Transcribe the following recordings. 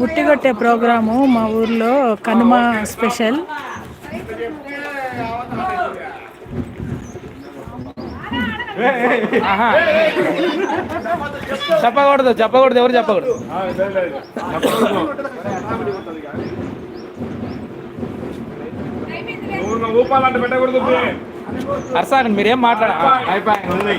గుట్టి కొట్టే ప్రోగ్రాము మా ఊర్లో కనుమ స్పెషల్. చెప్పకూడదు చెప్పకూడదు ఎవరు చెప్పకూడదు? అర్సాగండి మీరేం మాట్లాడ అయిపోయి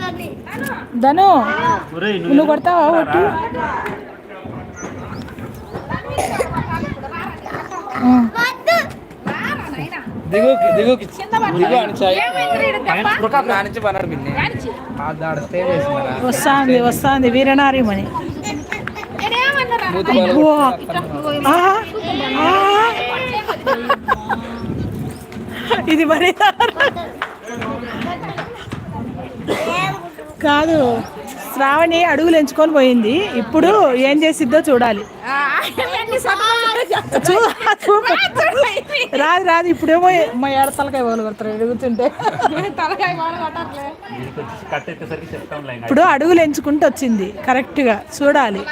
ధను ఒరేయ్ నువ్వు కొడతావా ఒట్టు? ఆ. దిగు దిగు దిగు అని చాయ్ నా నుంచి పన్నాడు పిన్ని. ఆడ స్టే చేసిందరా వస్తాంది వస్తాంది. వీరనారిమణి. ఇది మరి కాదు. శ్రావణి అడుగులు ఎంచుకొని పోయింది. ఇప్పుడు ఏం చేసిద్దో చూడాలి. రాదు రాదు. ఇప్పుడేమో మా ఏడ తలకాయ వాళ్ళు కొడతారు లైన్ ఇప్పుడు అడుగులు ఎంచుకుంటూ వచ్చింది. కరెక్ట్గా చూడాలి.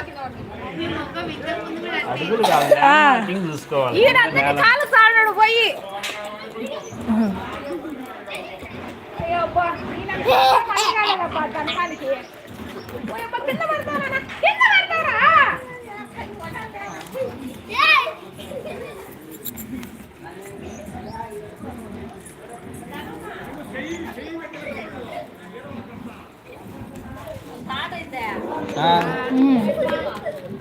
చూసుకోవాలి. పోయి కింద పడతారా కింద పడతారా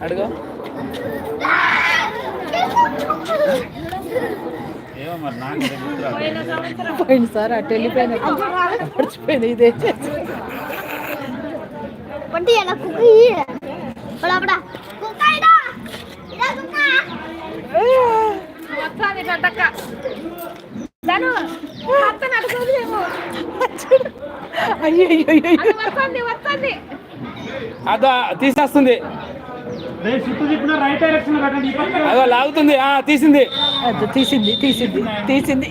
అడుగు అటు వెళ్ళిపోయిన మర్చిపోయింది ఇదే అత్తను అడుగుదేమో అయ్యో అయ్యో తీసేస్తుంది అదో లాగుతుంది ఆ తీసింది తీసింది తీసింది తీసింది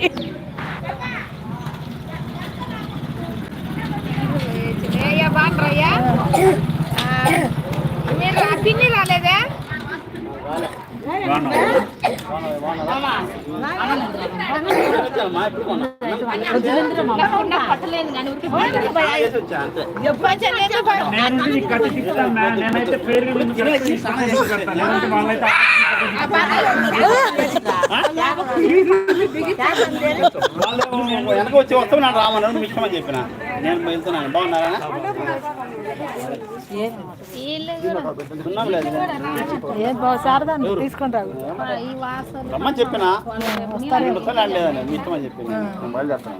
వెనక వచ్చి వస్తావు నన్ను రామన్నాడు మీకు ఇష్టమని చెప్పిన? నేను వెళ్తున్నాను బాగున్నారా రమ్మని చెప్పిన? రెండు వస్తాను లేదని మీ ఇష్టమని చెప్పిన బయలుదేరుతాను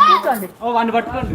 కూర్చోండి ఓ వాడిని పట్టుకోండి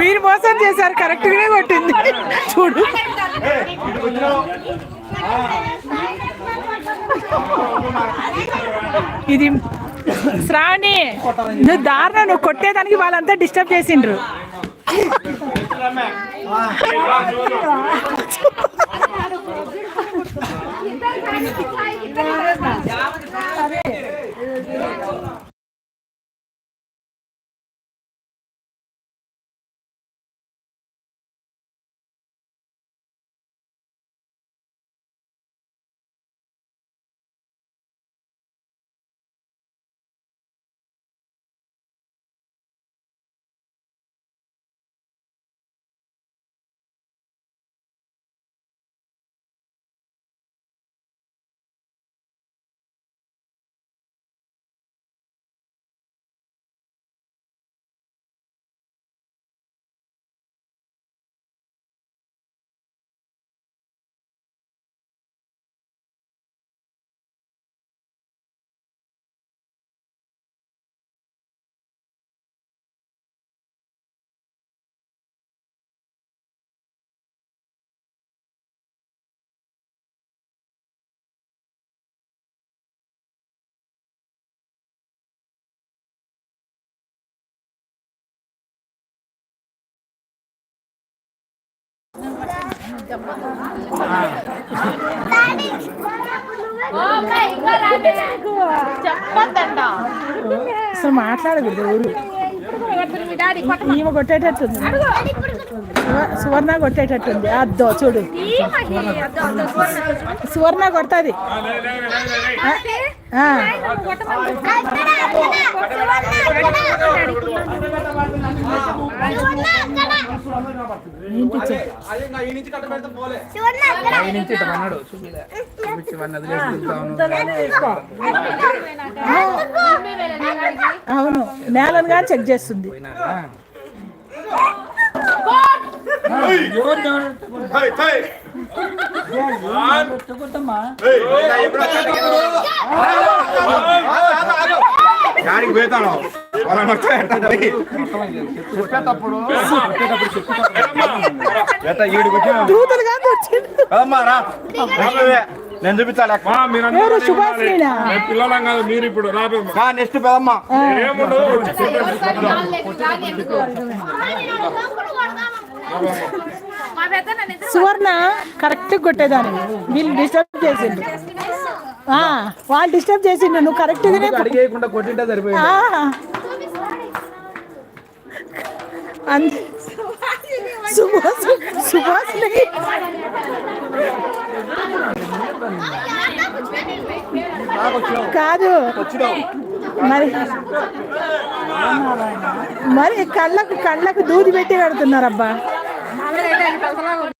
మీరు మోసం చేశారు కరెక్ట్ గానే కొట్టింది. చూడు. ఇది శ్రావణి నువ్వు దారుణ నువ్వు కొట్టేదానికి వాళ్ళంతా డిస్టర్బ్ చేసిండ్రు. అసలు మాట్లాడకూడదు ఈమె కొట్టేటట్టుంది. సువ- సువర్ణ కొట్టేటట్టుంది. అద్దో చూడు. సువర్ణ. కొడుతుంది. అవును నేలను కానీ చెక్ చేస్తుంది. గాడికి పోతాను చెప్పేటప్పుడు నేను చూపించాలి మా పిల్లలం కాదు మీరు ఇప్పుడు నెక్స్ట్ పెదమ్మా ఏముండదు? సువర్ణ కరెక్ట్ కొట్టేదాన్ని. వీళ్ళు డిస్టర్బ్ చేసిండు. ఆ, వాళ్ళు డిస్టర్బ్ చేసిండు. నువ్వు కరెక్ట్. అంతే సుభాష్ కాదు. మరి మరి కళ్ళకు కళ్ళకు దూది పెట్టి పెడుతున్నారబ్బా Tas.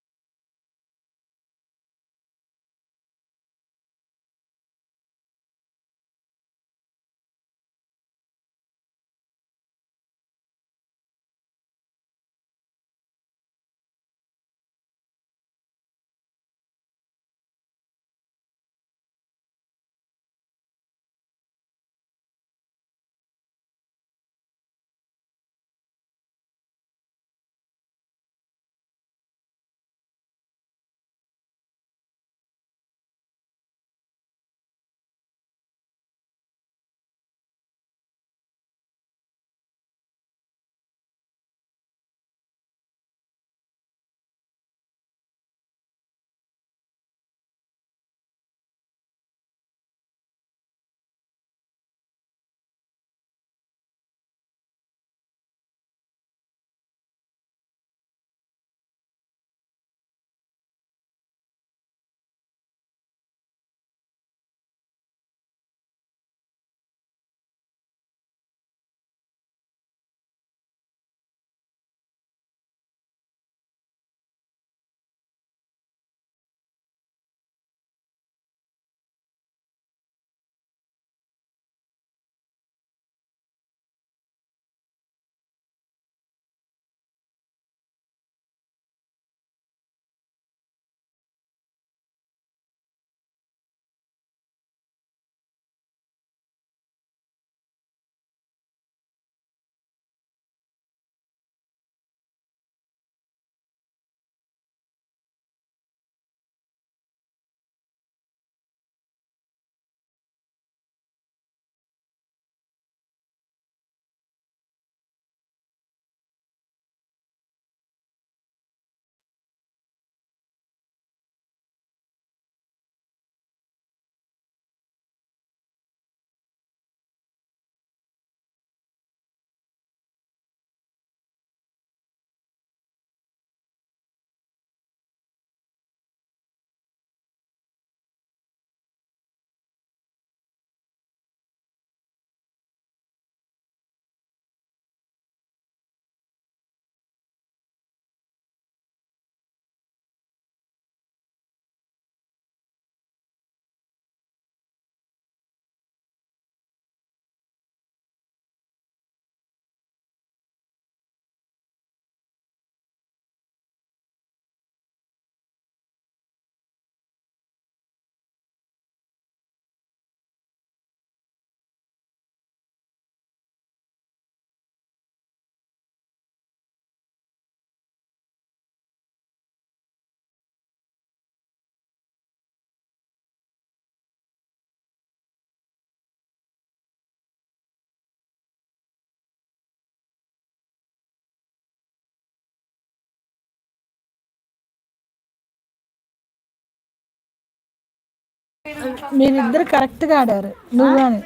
మీరిద్దరు కరెక్ట్గా ఆడారు నువ్వు అని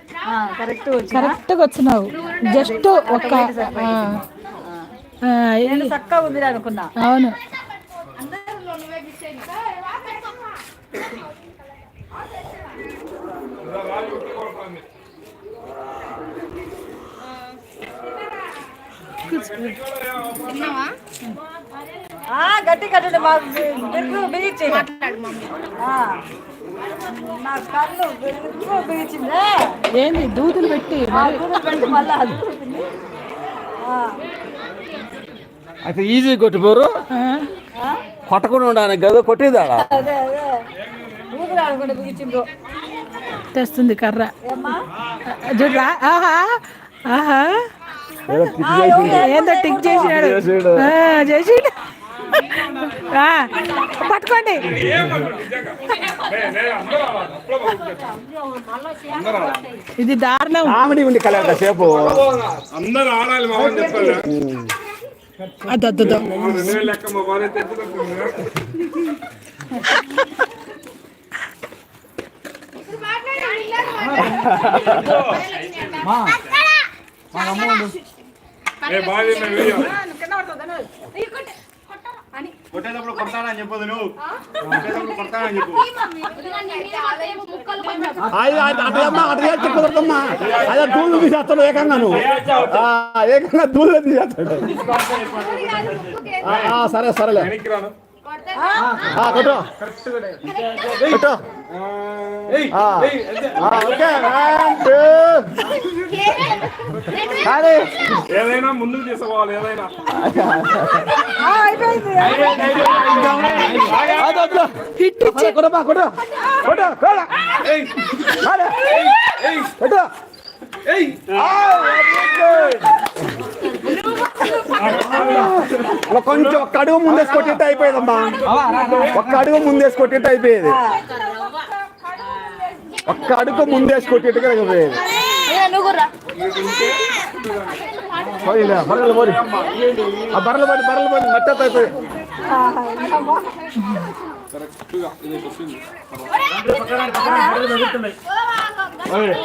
కరెక్ట్ కరెక్ట్గా వచ్చినావు జస్ట్ ఒక ఉంది అనుకున్నా అవును ఆ, గట్టి కట్టండి మా బిరుకు ఏంది దూదులు పెట్టి. అయితే ఈజీ కొట్టిపోరు కొట్టకుండా ఉండడానికి కదా బిగించిండ్రు తెస్తుంది కర్ర. చూడరా? ఆహా. ఆహా. ఏందో టిక్ చేసినాడు. చేసిండు. ఆ, పట్టుకోండి. ఇది దారుణం. కామెడీ ఉంది కలర్ సేపు. అందరూ ఆడాలి అద్దద్దు మా వాళ్ళు కొట్టేటప్పుడు కొడతానని చెప్పదు నువ్వు కొట్టేటప్పుడు కొడతానని చెప్పు. కుదరదమ్మా అదే దూలు తీసేస్తాడు ఏకంగా నువ్వు ఆ, ఏకంగా దూలు తీసేస్తాడు. సరే సరేలే. ఏదైనా ముందుకు తీసుకోవాలి ఏదైనా. కొట్టు. అరే, కొట్టు. ఆ, అలా కొంచెం ఒక్క అడుగు ముందేసి కొట్టిట్టు అయిపోయేదమ్మా ఒక్క అడుగు ముందేసి కొట్టిట్టు అయిపోయేది ఒక్క అడుగు ముందేసి కొట్టిట్టుగా అయిపోయేది పోయిలే, బర్రెలు పోయి ఆ బర్రెలు పోయి బర్రెలు పోయి మట్టి అయిపోయి ఒరేయ్,